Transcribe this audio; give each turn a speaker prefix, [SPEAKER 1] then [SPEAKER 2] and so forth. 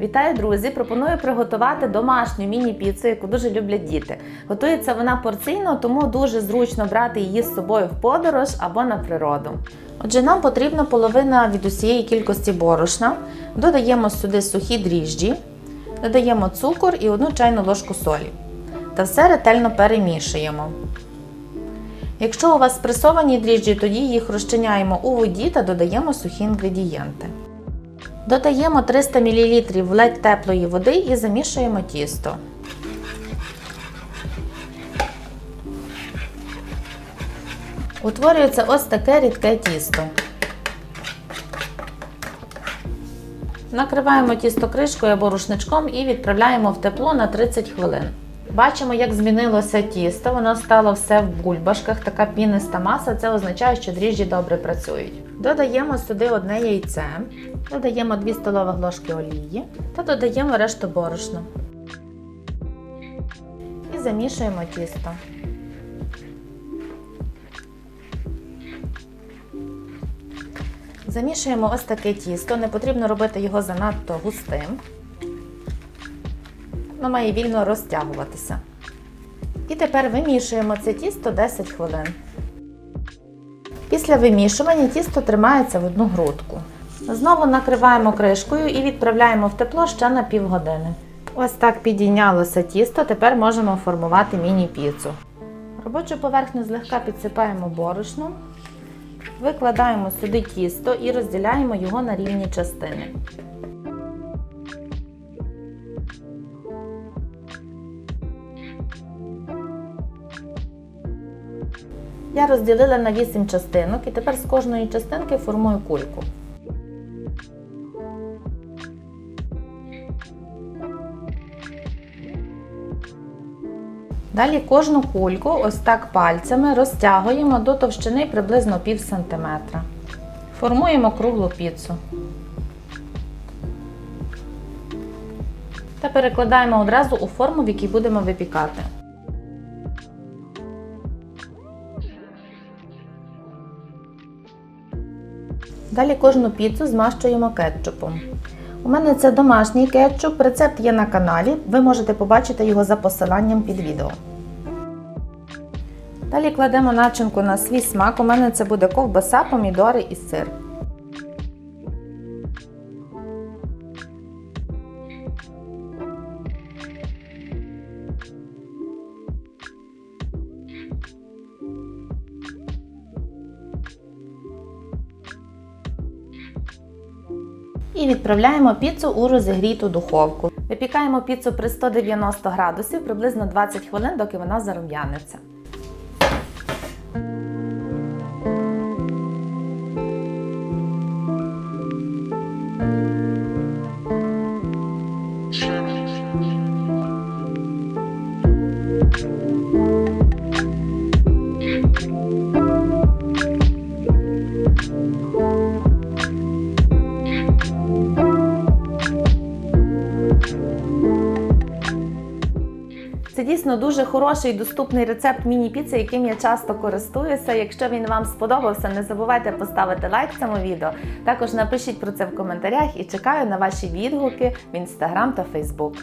[SPEAKER 1] Вітаю, друзі! Пропоную приготувати домашню міні-піцу, яку дуже люблять діти. Готується вона порційно, тому дуже зручно брати її з собою в подорож або на природу. Отже, нам потрібна половина від усієї кількості борошна. Додаємо сюди сухі дріжджі, додаємо цукор і одну чайну ложку солі. Та все ретельно перемішуємо. Якщо у вас спресовані дріжджі, тоді їх розчиняємо у воді та додаємо сухі інгредієнти. Додаємо 300 мл ледь теплої води і замішуємо тісто. Утворюється ось таке рідке тісто. Накриваємо тісто кришкою або рушничком і відправляємо в тепло на 30 хвилин. Бачимо, як змінилося тісто, воно стало все в бульбашках, така піниста маса. Це означає, що дріжджі добре працюють. Додаємо сюди одне яйце, додаємо 2 столових ложки олії та додаємо решту борошна. І замішуємо тісто. Замішуємо ось таке тісто, не потрібно робити його занадто густим. Воно має вільно розтягуватися. І тепер вимішуємо це тісто 10 хвилин. Після вимішування тісто тримається в одну грудку. Знову накриваємо кришкою і відправляємо в тепло ще на півгодини. Ось так підійнялося тісто, тепер можемо формувати міні-піцу. Робочу поверхню злегка підсипаємо борошном, викладаємо сюди тісто і розділяємо його на рівні частини. Я розділила на 8 частинок і тепер з кожної частинки формую кульку. Далі кожну кульку ось так пальцями розтягуємо до товщини приблизно пів сантиметра. Формуємо круглу піцу. Та перекладаємо одразу у форму, в якій будемо випікати. Далі кожну піцу змащуємо кетчупом. У мене це домашній кетчуп, рецепт є на каналі, ви можете побачити його за посиланням під відео. Далі кладемо начинку на свій смак. У мене це буде ковбаса, помідори і сир. І відправляємо піцу у розігріту духовку. Випікаємо піцу при 190 градусів приблизно 20 хвилин, доки вона зарум'яниться. Дійсно дуже хороший доступний рецепт міні-піци, яким я часто користуюся. Якщо він вам сподобався, не забувайте поставити лайк цьому відео. Також напишіть про це в коментарях і чекаю на ваші відгуки в інстаграм та фейсбук.